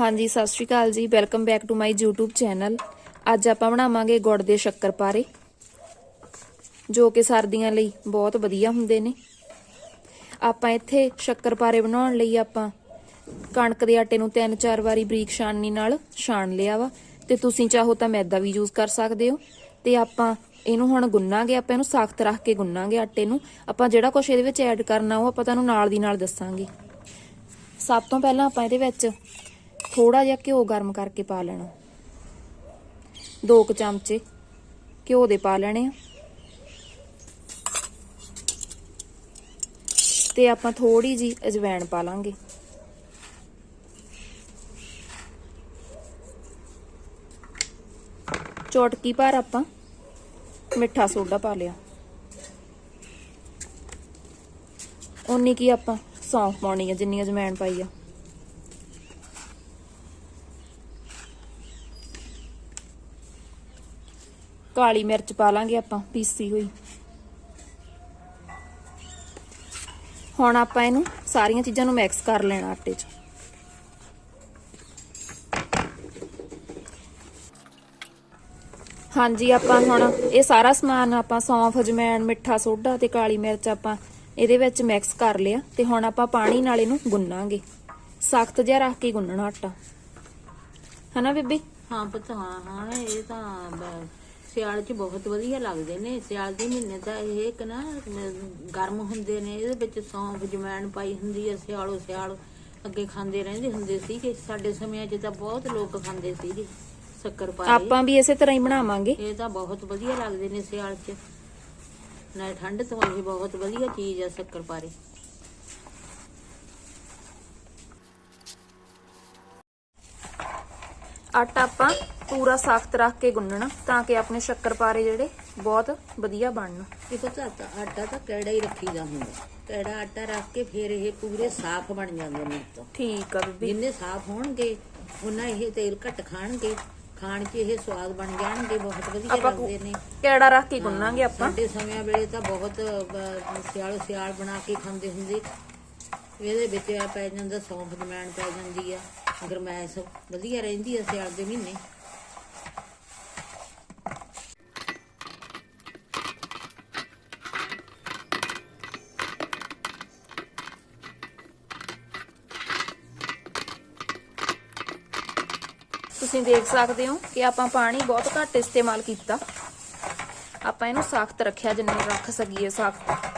ਹਾਂਜੀ, Sat Sri Akal ji. Welcome back to my YouTube channel ਅੱਜ ਆਪਾਂ ਬਣਾਵਾਂਗੇ ਗੁੜ ਦੇ ਸ਼ੱਕਰਪਾਰੇ ਜੋ ਕਿ ਸਰਦੀਆਂ ਲਈ ਬਹੁਤ ਵਧੀਆ ਹੁੰਦੇ ਨੇ। ਆਪਾਂ ਇੱਥੇ ਸ਼ੱਕਰਪਾਰੇ ਬਣਾਉਣ ਲਈ ਆਪਾਂ ਕਣਕ ਦੇ ਆਟੇ ਨੂੰ ਤਿੰਨ ਚਾਰ ਵਾਰੀ ਬਰੀਕ ਛਾਣਨੀ ਨਾਲ ਛਾਣ ਲਿਆ ਵਾ। ਤੇ ਤੁਸੀਂ ਚਾਹੋ ਤਾਂ ਮੈਦਾ ਵੀ ਯੂਜ਼ ਕਰ ਸਕਦੇ ਹੋ। ਤੇ ਆਪਾਂ ਇਹਨੂੰ ਹੁਣ ਗੁੰਨਾਂਗੇ, ਆਪਾਂ ਇਹਨੂੰ ਸਖਤ ਰੱਖ ਕੇ ਗੁੰਨਾਂਗੇ ਆਟੇ ਨੂੰ। ਆਪਾਂ ਜਿਹੜਾ ਕੁਝ ਇਹਦੇ ਵਿੱਚ ਐਡ ਕਰਨਾ ਉਹ ਆਪਾਂ ਤੁਹਾਨੂੰ ਨਾਲ ਦੀ ਨਾਲ ਦੱਸਾਂਗੇ। ਸਭ ਤੋਂ ਪਹਿਲਾਂ ਆਪਾਂ ਇਹਦੇ ਵਿੱਚ ਥੋੜਾ ਜਿਹਾ ਘਿਓ ਗਰਮ ਕਰਕੇ ਪਾ ਲੈਣਾ। ਦੋ ਕੁ ਚਮਚੇ ਘਿਓ ਦੇ ਪਾ ਲੈਣੇ ਆ। ਤੇ ਆਪਾਂ ਥੋੜੀ ਜੀ ਅਜਵਾਇਣ ਪਾ ਲਾਂਗੇ। ਚੌਟਕੀ ਭਰ ਆਪਾਂ ਮਿੱਠਾ ਸੋਡਾ ਪਾ ਲਿਆ। ਉਨੀ ਕੀ ਆਪਾਂ ਸੌਂਫ ਪਾਉਣੀ ਆ, ਜਿੰਨੀ ਅਜਵਾਇਣ ਪਾਈ ਆ। ਕਾਲੀ ਮਿਰਚ ਪਾ ਲਾਂਗੇ ਆਪਾਂ, ਪੀਸੀ ਹੋਈ। ਹੁਣ ਆਪਾਂ ਇਹਨੂੰ ਸਾਰੀਆਂ ਚੀਜ਼ਾਂ ਨੂੰ ਮਿਕਸ ਕਰ ਲੈਣਾ ਆਟੇ 'ਚ। ਹਾਂਜੀ, ਆਪਾਂ ਹੁਣ ਇਹ ਸਾਰਾ ਸਮਾਨ ਆਪਾਂ ਸੌਂਫ ਅਜਵਾਇਣ ਮਿੱਠਾ ਸੋਡਾ ਤੇ ਕਾਲੀ ਮਿਰਚ ਆਪਾਂ ਇਹਦੇ ਵਿੱਚ ਮਿਕਸ ਕਰ ਲਿਆ ਤੇ ਹੁਣ ਆਪਾਂ ਪਾਣੀ ਨਾਲ ਇਹਨੂੰ ਗੁੰਨਾਂਗੇ। ਸਖਤ ਜਿਹਾ ਰੱਖ ਕੇ ਗੁੰਨਣਾ ਆਟਾ। ਹਨਾ ਬੀਬੀ? ਹਾਂ ਪਤਾ, ਹਾਂ ਹਾਂ, ਇਹ ਤਾਂ ਸਿਆਲ 'ਚ ਬਹੁਤ ਵਧੀਆ ਲੱਗਦੇ ਨੇ। ਸਿਆਲ ਦੇ ਮਹੀਨੇ ਤਾਂ ਇਹ ਇੱਕ ਨਾ ਗਰਮ ਹੁੰਦੇ ਨੇ ਇਹਦੇ ਵਿੱਚ ਸੌਂਫ ਜਮੈਣ ਪਾਈ ਹੁੰਦੀ ਹੈ ਸਿਆਲੋ ਸਿਆਲ। ਅੱਗੇ ਖਾਂਦੇ ਰਹਿੰਦੇ ਹੁੰਦੇ ਸੀ ਕਿ ਸਾਡੇ ਸਮਿਆਂ 'ਚ ਤਾਂ ਬਹੁਤ ਲੋਕ ਖਾਂਦੇ ਸੀਗੇ ਸ਼ੱਕਰ ਪਾਰੇ ਆਪਾਂ ਵੀ ਇਸੇ ਤਰ੍ਹਾਂ ਹੀ ਬਣਾਵਾਂਗੇ। ਇਹ ਤਾਂ ਬਹੁਤ ਵਧੀਆ ਲੱਗਦੇ ਨੇ ਸਿਆਲ 'ਚ। ਨਾ ਠੰਡ ਤੋਂ ਇਹ ਬਹੁਤ ਵਧੀਆ ਚੀਜ਼ ਆ ਸ਼ੱਕਰ ਪਾਰੇ ਆਟਾ ਆਪਾਂ ਪੂਰਾ ਸਖਤ ਰੱਖ ਕੇ ਗੁੰਨਣਾ ਤਾਂ ਕਿ ਆਪਣੇ ਸ਼ੱਕਰਪਾਰੇ ਜਿਹੜੇ ਬਹੁਤ ਵਧੀਆ ਬਣਨ। ਇਹ ਪਤਾ ਤਾਂ ਆਟਾ ਤਾਂ ਕਿਹੜਾ ਹੀ ਰੱਖੀਦਾ ਹੁੰਦਾ ਕਿਹੜਾ ਆਟਾ ਰੱਖ ਕੇ ਫਿਰ ਇਹ ਪੂਰੇ ਸਾਫ਼ ਬਣ ਜਾਂਦੇ ਨੇ ਤੋਂ ਠੀਕ ਆ ਬੀਬੀ। ਜਿੰਨੇ ਸਾਫ਼ ਹੋਣਗੇ ਉਹਨਾਂ ਇਹ ਤੇਲ ਘੱਟ ਖਾਣਗੇ। ਖਾਣ 'ਚ ਇਹ ਸਵਾਦ ਬਣ ਜਾਣਗੇ ਬਹੁਤ ਵਧੀਆ ਆਪਾਂ ਲੱਗਦੇ ਨੇ। ਕਿਹੜਾ ਰੱਖ ਕੇ ਗੁੰਨਾਂਗੇ ਆਪਾਂ। ਸਾਡੇ ਸਮਿਆਂ ਵੇਲੇ ਤਾਂ ਬਹੁਤ ਸਿਆਲ ਸਿਆਲ ਬਣਾ ਕੇ ਖਾਂਦੇ ਹੁੰਦੇ। ਇਹਦੇ ਵਿੱਚ ਆ ਪੈ ਜਾਂਦਾ ਸੌਂਫ ਜਮੈਣ ਪੈ ਜਾਂਦੀ ਆ। ਗਰਮੈਸ਼ ਵਧੀਆ ਰਹਿੰਦੀ ਆ ਸਿਆਲ ਦੇ ਮਹੀਨੇ। ਤੁਸੀਂ ਦੇਖ ਸਕਦੇ ਹੋ ਕਿ ਆਪਾਂ ਪਾਣੀ ਬਹੁਤ ਘੱਟ ਇਸਤੇਮਾਲ ਕੀਤਾ। ਆਪਾਂ ਇਹਨੂੰ ਸਖਤ ਰੱਖਿਆ, ਜਿੰਨਾ ਰੱਖ ਸਕੀਏ ਸਖਤ।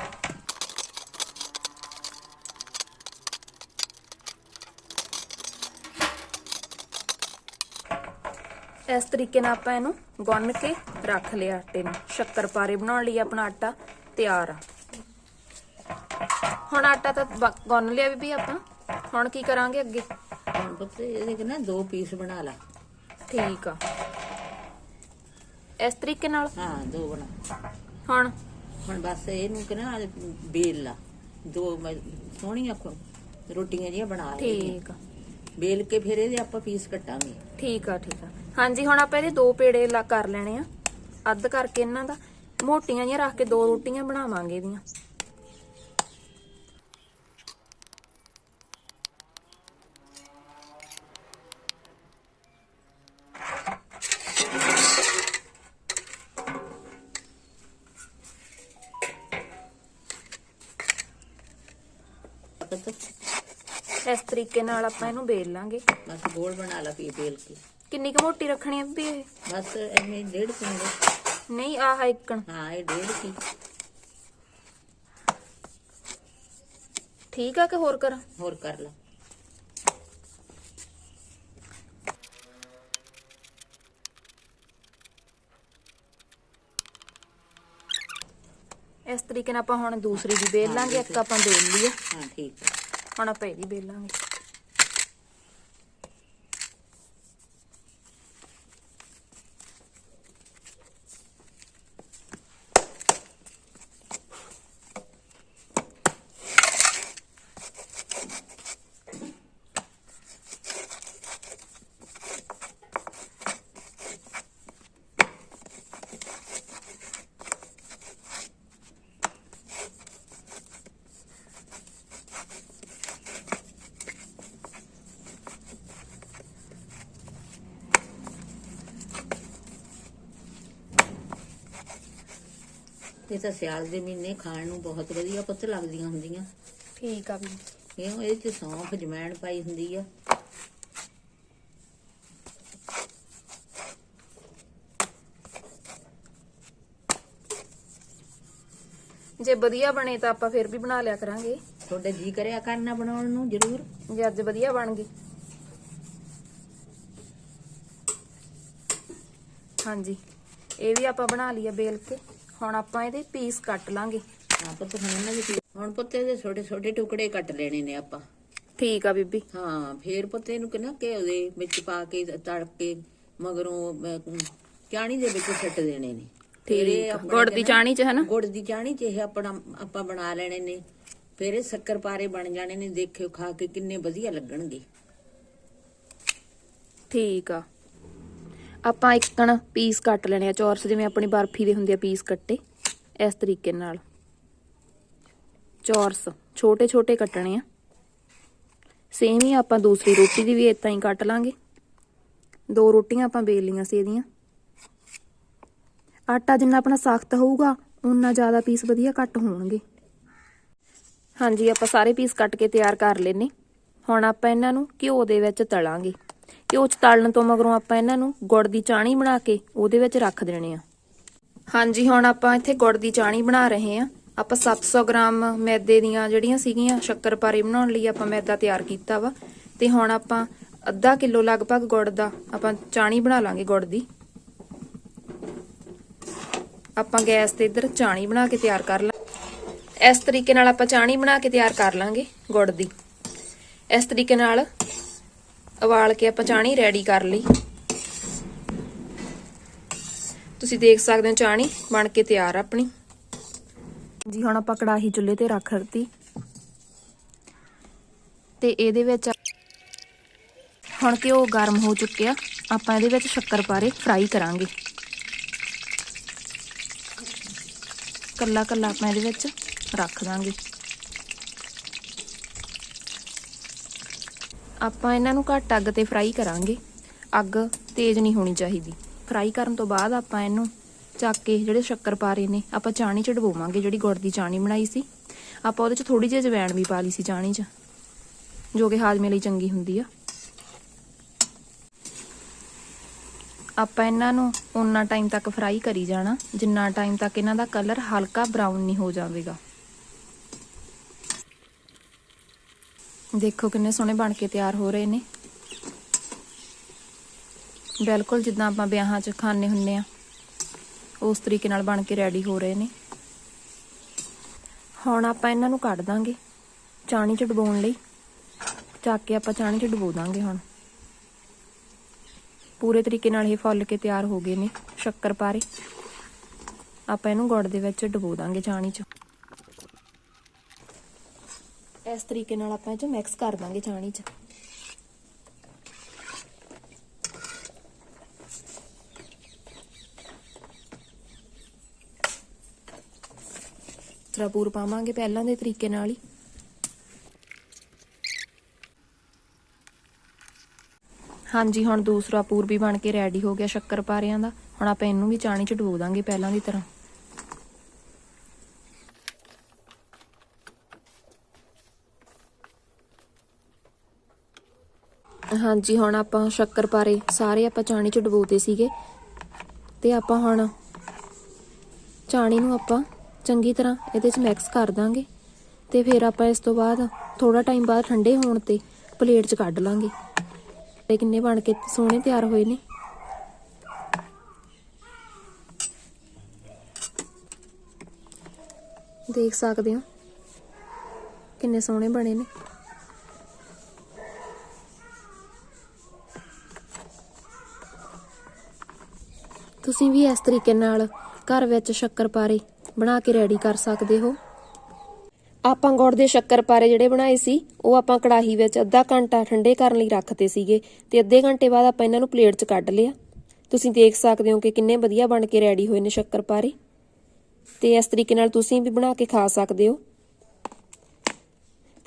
ਇਸ ਤਰੀਕੇ ਨਾਲ ਆਪਾਂ ਇਹਨੂੰ ਗੁੰਨ ਕੇ ਰੱਖ ਲਿਆ ਆਟੇ ਨੂੰ। ਸ਼ੱਕਰਪਾਰੇ ਬਣਾਉਣ ਲਈ ਆਪਣਾ ਆਟਾ ਤਿਆਰ ਆ। ਹੁਣ ਆਟਾ ਤਾਂ ਗੁੰਨ ਲਿਆ ਬੀਬੀ ਆਪਾਂ। ਹੁਣ ਕੀ ਕਰਾਂਗੇ ਅੱਗੇ? ਹੁਣ ਇਹਦੇ ਕਿ ਨਾ ਦੋ ਪੀਸ ਬਣਾ ਲਾ। ਠੀਕ ਆ। ਇਸ ਤਰੀਕੇ ਨਾਲ? ਹਾਂ ਦੋ ਬਣਾ। ਹੁਣ? ਹੁਣ ਬਸ ਇਹਨੂੰ ਕਿ ਨਾ ਬੇਲ ਲਾ। ਦੋ ਮ- ਸੋਹਣੀਆਂ ਰੋਟੀਆਂ ਜੀਆਂ ਬਣਾ ਲੈ। ਠੀਕ ਆ। ਬੇਲ ਕੇ ਫਿਰ ਇਹਦੇ ਆਪਾਂ ਪੀਸ ਕੱਟਾਂਗੇ। ਠੀਕ ਆ ਠੀਕ ਆ। ਹਾਂਜੀ ਹੁਣ ਆਪਾਂ ਇਹਦੇ ਦੋ ਪੇੜੇ ਲਾ ਕਰ ਲੈਣੇ ਆ। ਅੱਧ ਕਰਕੇ ਇਹਨਾਂ ਦਾ। ਮੋਟੀਆਂ ਜਿਹੀਆਂ ਰੱਖ ਕੇ ਦੋ ਰੋਟੀਆਂ ਬਣਾਵਾਂਗੇ ਇਹਦੀਆਂ। ਪਤਾ ਇਸ ਤਰੀਕੇ ਨਾਲ ਆਪਾਂ ਇਹਨੂੰ ਬੇਲ ਲਾਂਗੇ। ਬਸ ਗੋਲ ਬਣਾ ਲਾ ਪੀ ਬੇਲ ਕੇ ਕਿੰਨੀ ਕੁ ਮੋਟੀ ਰੱਖਣੀ ਆ ਵੀ ਇਹ? ਬਸ ਐਵੇਂ ਡੇਢ ਕਿਲੋ ਨਹੀਂ ਆਹ ਇੱਕਣ। ਹਾਂ ਇਹ ਡੇਢ ਕੀ। ਠੀਕ ਆ ਕਿ ਹੋਰ ਕਰਾਂ? ਹੋਰ ਕਰ ਲਾ। ਇਸ ਤਰੀਕੇ ਨਾਲ ਆਪਾਂ ਹੁਣ ਦੂਸਰੀ ਦੀ ਬੇਲ ਲਾਂਗੇ ਇੱਕ ਆਪਾਂ ਬੇਲ ਲਈ ਆ ਹਾਂ ਠੀਕ ਹੈ ਹੁਣ ਆਪਾਂ ਇਹਦੀ ਬੇਲ ਇਹ ਤਾਂ ਸਿਆਲ ਦੇ ਮਹੀਨੇ ਖਾਣ ਨੂੰ ਬਹੁਤ ਵਧੀਆ ਪੁੱਤ ਲੱਗਦੀਆਂ ਹੁੰਦੀਆਂ। ਠੀਕ ਆ ਬੀਬੀ ਕਿਉਂ ਇਹ ਚ ਸੌਂਫ ਜਮੈਣ ਪਾਈ ਹੁੰਦੀ ਆ। ਜੇ ਵਧੀਆ ਬਣੇ ਤਾਂ ਆਪਾਂ ਫਿਰ ਵੀ ਬਣਾ ਲਿਆ ਕਰਾਂਗੇ। ਤੁਹਾਡੇ ਜੀ ਕਰਿਆ ਕਰਨਾ ਬਣਾਉਣ ਨੂੰ ਜ਼ਰੂਰ? ਜੇ ਅੱਜ ਵਧੀਆ ਬਣ ਗਏ ਹਾਂਜੀ। ਇਹ ਵੀ ਆਪਾਂ ਬਣਾ ਲਿਆ ਬੇਲ ਕੇ। ਹੁਣ ਆਪਾਂ ਇਹਦੇ ਪੀਸ ਕੱਟ ਲਾਂਗੇ। ਹਾਂ ਪੁੱਤ ਹੁਣ ਇਹਨਾਂ ਦੇ ਪੀ- ਹੁਣ ਪੁੱਤੇ ਦੇ ਛੋਟੇ ਛੋਟੇ ਟੁਕੜੇ ਕੱਟ ਲੈਣੇ ਨੇ ਆਪਾਂ। ਠੀਕ ਆ ਬੀਬੀ। ਹਾਂ ਫੇਰ ਪੁੱਤੇ ਨੂੰ ਕਿਨਾ ਘਿਓ ਦੇ ਵਿੱਚ ਪਾ ਕੇ ਤੜਕ ਕੇ ਮਗਰੋਂ ਅਮ, ਚਾਣੀ ਦੇ ਵਿੱਚ ਛੱਟ ਦੇਣੇ ਨੇ। ਫਿਰ ਇਹ ਠੀਕ ਆ। ਆਪਣੇ ਗੁੜ ਦੀ ਚਾਣੀ ਚ ਹਨਾ? ਗੁੜ ਦੀ ਚਾਣੀ ਚ ਇਹ ਆਪਣਾ ਆਪਾਂ ਬਣਾ ਲੈਣੇ ਨੇ। ਫਿਰ ਇਹ ਸ਼ੱਕਰ ਪਾਰੇ ਬਣ ਜਾਣੇ ਨੇ। ਦੇਖਿਓ ਖਾ ਕੇ ਕਿੰਨੇ ਵਧੀਆ ਲੱਗਣਗੇ। ਠੀਕ ਆ। ਆਪਾਂ ਇੱਕਣ ਪੀਸ ਕੱਟ ਲੈਣੇ ਆ, ਚੌਰਸ ਜਿਵੇਂ ਆਪਣੀ ਬਰਫੀ ਦੇ ਹੁੰਦੇ ਆ ਪੀਸ ਕੱਟੇ, ਇਸ ਤਰੀਕੇ ਨਾਲ। ਚੌਰਸ ਛੋਟੇ ਛੋਟੇ ਕੱਟਣੇ ਆ। ਸੇਮ ਹੀ ਆਪਾਂ ਦੂਸਰੀ ਰੋਟੀ ਦੀ ਵੀ ਇਦਾਂ ਹੀ ਕੱਟ ਲਾਂਗੇ। ਦੋ ਰੋਟੀਆਂ ਆਪਾਂ ਵੇਲ ਲੀਆਂ ਸੀ ਇਹਦੀਆਂ। ਆਟਾ ਜਿੰਨਾ ਆਪਣਾ ਸਖਤ ਹੋਊਗਾ ਉਨਾ ਜ਼ਿਆਦਾ ਪੀਸ ਵਧੀਆ ਕੱਟ ਹੋਣਗੇ। ਹਾਂਜੀ, ਆਪਾਂ ਸਾਰੇ ਪੀਸ ਕੱਟ ਕੇ ਤਿਆਰ ਕਰ ਲੈਨੇ ਹੁਣ ਆਪਾਂ ਇਹਨਾਂ ਨੂੰ ਘਿਓ ਦੇ ਵਿੱਚ ਤਲਾਂਗੇ। ਘਿਓ ਚ ਤਲਣ ਤੋਂ ਮਗਰੋਂ ਆਪਾਂ ਇਹਨਾਂ ਨੂੰ ਗੁੜ ਦੀ ਚਾਣੀ ਬਣਾ ਕੇ ਉਹਦੇ ਵਿੱਚ ਰੱਖ ਦੇਣੇ ਆ। ਹਾਂਜੀ, ਹੁਣ ਆਪਾਂ ਇੱਥੇ ਗੁੜ ਦੀ ਚਾਣੀ ਬਣਾ ਰਹੇ ਆ। ਆਪਾਂ 700 ਗ੍ਰਾਮ ਮੈਦੇ ਦੀਆਂ ਜਿਹੜੀਆਂ ਸੀਗੀਆਂ ਸ਼ੱਕਰਪਾਰੇ ਬਣਾਉਣ ਲਈ ਆਪਾਂ ਮੈਦਾ ਤਿਆਰ ਕੀਤਾ ਵਾ। ਤੇ ਹੁਣ ਆਪਾਂ ਅੱਧਾ ਕਿਲੋ ਲਗਭਗ ਗੁੜ ਦਾ ਆਪਾਂ ਚਾਣੀ ਬਣਾ ਲਾਂਗੇ ਗੁੜ ਦੀ। ਆਪਾਂ ਗੈਸ ਤੇ ਇੱਧਰ ਚਾਣੀ ਬਣਾ ਕੇ ਤਿਆਰ ਕਰ ਲਾਂ ਇਸ ਤਰੀਕੇ ਨਾਲ ਆਪਾਂ ਚਾਣੀ ਬਣਾ ਕੇ ਤਿਆਰ ਕਰ ਲਾਂਗੇ ਗੁੜ ਦੀ। ਇਸ ਤਰੀਕੇ ਨਾਲ ਉਬਾਲ ਕੇ ਆਪਾਂ ਚਾਣੀ ਰੈਡੀ ਕਰ ਲਈ। ਤੁਸੀਂ ਦੇਖ ਸਕਦੇ ਹੋ ਚਾਣੀ ਬਣ ਕੇ ਤਿਆਰ ਆਪਣੀ। ਜੀ, ਹੁਣ ਆਪਾਂ ਕੜਾਹੀ ਚੁੱਲ੍ਹੇ ਤੇ ਰੱਖ ਦਿੱਤੀ। ਤੇ ਇਹਦੇ ਵਿੱਚ ਹੁਣ ਘਿਓ ਗਰਮ ਹੋ ਚੁੱਕਿਆ ਆਪਾਂ ਇਹਦੇ ਵਿੱਚ ਸ਼ੱਕਰ ਪਾਰੇ ਫਰਾਈ ਕਰਾਂਗੇ। ਕੱਲਾ ਕੱਲਾ ਆਪਾਂ ਇਹਦੇ ਵਿੱਚ ਰੱਖ ਦਾਂਗੇ। ਆਪਾਂ ਇਹਨਾਂ ਨੂੰ ਘੱਟ ਅੱਗ ਤੇ ਫਰਾਈ ਕਰਾਂਗੇ। ਅੱਗ ਤੇਜ਼ ਨਹੀਂ ਹੋਣੀ ਚਾਹੀਦੀ। ਫਰਾਈ ਕਰਨ ਤੋਂ ਬਾਅਦ ਆਪਾਂ ਇਹਨੂੰ ਚੱਕ ਕੇ ਜਿਹੜੇ ਸ਼ੱਕਰਪਾਰੇ ਨੇ, ਆਪਾਂ ਚਾਣੀ ਚ ਡਬੋਵਾਂਗੇ ਜਿਹੜੀ ਗੁੜ ਦੀ ਚਾਣੀ ਬਣਾਈ ਸੀ। ਆਪਾਂ ਉਹਦੇ ਚ ਥੋੜੀ ਜਿਹੀ ਜਵੈਣ ਵੀ ਪਾ ਲਈ ਸੀ ਚਾਣੀ ਚ, ਜੋ ਕਿ ਹਾਜ਼ਮੇ ਲਈ ਚੰਗੀ ਹੁੰਦੀ ਆ। ਆਪਾਂ ਇਹਨਾਂ ਨੂੰ ਉਨਾ ਟਾਈਮ ਤੱਕ ਫਰਾਈ ਕਰੀ ਜਾਣਾ, ਜਿੰਨਾ ਟਾਈਮ ਤੱਕ ਇਹਨਾਂ ਦਾ ਕਲਰ ਹਲਕਾ ਬਰਾਊਨ ਨਹੀਂ ਹੋ ਜਾਵੇਗਾ। ਦੇਖੋ ਕਿੰਨੇ ਸੋਹਣੇ ਬਣ ਕੇ ਤਿਆਰ ਹੋ ਰਹੇ ਨੇ। ਬਿਲਕੁਲ ਜਿੱਦਾਂ ਆਪਾਂ ਵਿਆਹਾਂ 'ਚ ਖਾਣੇ ਹੁੰਨੇ ਆ ਉਸ ਤਰੀਕੇ ਨਾਲ ਬਣ ਕੇ ਰੈਡੀ ਹੋ ਰਹੇ ਨੇ। ਹੁਣ ਆਪਾਂ ਇਹਨਾਂ ਨੂੰ ਕੱਢ ਦਾਂਗੇ ਚਾਣੀ 'ਚ ਡਬੋਣ ਲਈ। ਚੱਕ ਕੇ ਆਪਾਂ ਚਾਣੀ 'ਚ ਡਬੋ ਦਾਂਗੇ ਹੁਣ। ਪੂਰੇ ਤਰੀਕੇ ਨਾਲ ਇਹ ਫੁੱਲ ਕੇ ਤਿਆਰ ਹੋ ਗਏ ਨੇ ਸ਼ੱਕਰ ਪਾਰੇ। ਆਪਾਂ ਇਹਨੂੰ ਗੁੜ ਦੇ ਵਿੱਚ ਡਬੋ ਦਾਂਗੇ ਚਾਣੀ 'ਚ। ਇਸ ਤਰੀਕੇ ਨਾਲ ਆਪਾਂ ਇਹ 'ਚ ਮਿਕਸ ਕਰ ਦਾਂਗੇ ਚਾਣੀ 'ਚ। ਤਰਪੂਰ ਪਾਵਾਂਗੇ ਪਹਿਲਾਂ ਦੇ ਤਰੀਕੇ ਨਾਲ ਹੀ। ਹਾਂਜੀ, ਹੁਣ ਦੂਸਰਾ ਪੂਰ ਵੀ ਬਣ ਕੇ ਰੈਡੀ ਹੋ ਗਿਆ ਸ਼ੱਕਰ ਪਾਰਿਆਂ ਦਾ। ਹੁਣ ਆਪਾਂ ਇਹਨੂੰ ਵੀ ਚਾਣੀ ਚ ਡਬੋ ਦਾਂਗੇ ਪਹਿਲਾਂ ਦੀ ਤਰ੍ਹਾਂ। ਹਾਂਜੀ, ਹੁਣ ਆਪਾਂ ਸ਼ੱਕਰ ਪਾਰੇ ਸਾਰੇ ਆਪਾਂ ਚਾਣੀ ਚ ਡਬੋਤੇ ਸੀਗੇ। ਤੇ ਆਪਾਂ ਹੁਣ ਚਾਣੀ ਨੂੰ ਆਪਾਂ ਚੰਗੀ ਤਰ੍ਹਾਂ ਇਹਦੇ ਚ ਮਿਕਸ ਕਰ ਦਾਂਗੇ। ਤੇ ਫਿਰ ਆਪਾਂ ਇਸ ਤੋਂ ਬਾਅਦ ਥੋੜਾ ਟਾਈਮ ਬਾਅਦ ਠੰਡੇ ਹੋਣ ਤੇ ਪਲੇਟ 'ਚ ਕੱਢ ਲਾਂਗੇ। ਤੇ ਕਿੰਨੇ ਬਣ ਕੇ ਸੋਹਣੇ ਤਿਆਰ ਹੋਏ ਨੇ। ਦੇਖ ਸਕਦੇ ਹੋ। ਕਿੰਨੇ ਸੋਹਣੇ ਬਣੇ ਨੇ। ਤੁਸੀਂ ਵੀ ਇਸ ਤਰੀਕੇ ਨਾਲ ਘਰ ਵਿੱਚ ਸ਼ੱਕਰਪਾਰੇ ਬਣਾ ਕੇ ਰੈਡੀ ਕਰ ਸਕਦੇ ਹੋ। ਆਪਾਂ ਗੁੜ ਦੇ ਸ਼ੱਕਰਪਾਰੇ ਜਿਹੜੇ ਬਣਾਏ ਸੀ, ਉਹ ਆਪਾਂ ਕੜਾਹੀ ਵਿੱਚ ਅੱਧਾ ਘੰਟਾ ਠੰਡੇ ਕਰਨ ਲਈ ਰੱਖਤੇ ਸੀਗੇ ਤੇ ਅੱਧੇ ਘੰਟੇ ਬਾਅਦ ਆਪਾਂ ਇਹਨਾਂ ਨੂੰ ਪਲੇਟ 'ਚ ਕੱਢ ਲਿਆ। ਤੁਸੀਂ ਦੇਖ ਸਕਦੇ ਹੋ ਕਿ ਕਿੰਨੇ ਵਧੀਆ ਬਣ ਕੇ ਰੈਡੀ ਹੋਏ ਨੇ ਸ਼ੱਕਰਪਾਰੇ ਤੇ ਇਸ ਤਰੀਕੇ ਨਾਲ ਤੁਸੀਂ ਵੀ ਬਣਾ ਕੇ ਖਾ ਸਕਦੇ ਹੋ।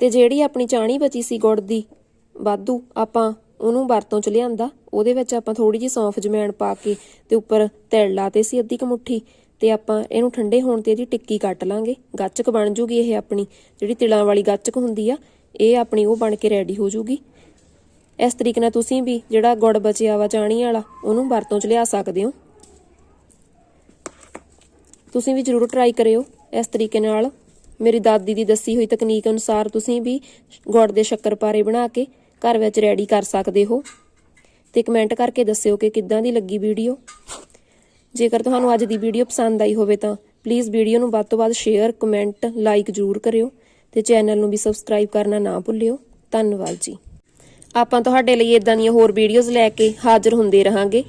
ਤੇ ਜਿਹੜੀ ਆਪਣੀ ਚਾਣੀ ਬਚੀ ਸੀ ਗੁੜ ਦੀ, ਵਾਧੂ ਆਪਾਂ ਉਹਨੂੰ ਵਰਤੋਂ ਚ ਲਿਆਂਦਾ। ਉਹਦੇ ਵਿੱਚ ਆਪਾਂ ਥੋੜੀ ਜਿਹੀ ਸੌਂਫ ਜਮੈਣ ਪਾ ਕੇ ਤੇ ਉੱਪਰ ਤਿਲ ਲਾਤੇ ਸੀ ਅੱਧੀ ਕੁ ਮੁੱਠੀ ਤੇ ਆਪਾਂ ਇਹਨੂੰ ਠੰਡੇ ਹੋਣ ਤੇ ਇਹਦੀ ਟਿੱਕੀ ਕੱਟ ਲਾਂਗੇ। ਗੱਚਕ ਬਣ ਜੂਗੀ ਇਹ ਆਪਣੀ। ਜਿਹੜੀ ਤਿਲਾਂ ਵਾਲੀ ਗੱਚਕ ਹੁੰਦੀ ਆ, ਇਹ ਆਪਣੀ ਉਹ ਬਣ ਕੇ ਰੈਡੀ ਹੋ ਜੂਗੀ। ਇਸ ਤਰੀਕੇ ਨਾਲ ਤੁਸੀਂ ਵੀ ਜਿਹੜਾ ਗੁੜ ਬਚਿਆ ਵਾ ਚਾਣੀ ਵਾਲਾ, ਉਹਨੂੰ ਵਰਤੋਂ 'ਚ ਲਿਆ ਸਕਦੇ ਹੋ। ਤੁਸੀਂ ਵੀ ਜਰੂਰ ਟਰਾਈ ਕਰਿਓ ਇਸ ਤਰੀਕੇ ਨਾਲ। ਮੇਰੀ ਦਾਦੀ ਦੀ ਦੱਸੀ ਹੋਈ ਤਕਨੀਕ ਅਨੁਸਾਰ ਤੁਸੀਂ ਵੀ ਗੁੜ ਦੇ ਸ਼ੱਕਰਪਾਰੇ ਬਣਾ ਕੇ ਘਰ ਵਿੱਚ ਰੈਡੀ ਕਰ ਸਕਦੇ ਹੋ। ਤੇ ਕਮੈਂਟ ਕਰਕੇ ਦੱਸਿਓ ਕਿ ਕਿੱਦਾਂ ਦੀ ਲੱਗੀ ਵੀਡੀਓ ਜੇਕਰ ਤੁਹਾਨੂੰ ਅੱਜ ਦੀ ਵੀਡੀਓ ਪਸੰਦ ਆਈ ਹੋਵੇ ਤਾਂ ਪਲੀਜ਼ ਵੀਡੀਓ ਨੂੰ ਵੱਧ ਤੋਂ ਵੱਧ ਸ਼ੇਅਰ ਕਮੈਂਟ ਲਾਈਕ ਜ਼ਰੂਰ ਕਰਿਓ ਤੇ ਚੈਨਲ ਨੂੰ ਵੀ ਸਬਸਕ੍ਰਾਈਬ ਕਰਨਾ ਨਾ ਭੁੱਲਿਓ। ਧੰਨਵਾਦ ਜੀ। ਆਪਾਂ ਤੁਹਾਡੇ ਲਈ ਇਦਾਂ ਦੀਆਂ ਹੋਰ ਵੀਡੀਓਜ਼ ਲੈ ਕੇ ਹਾਜ਼ਰ ਹੁੰਦੇ ਰਹਾਂਗੇ।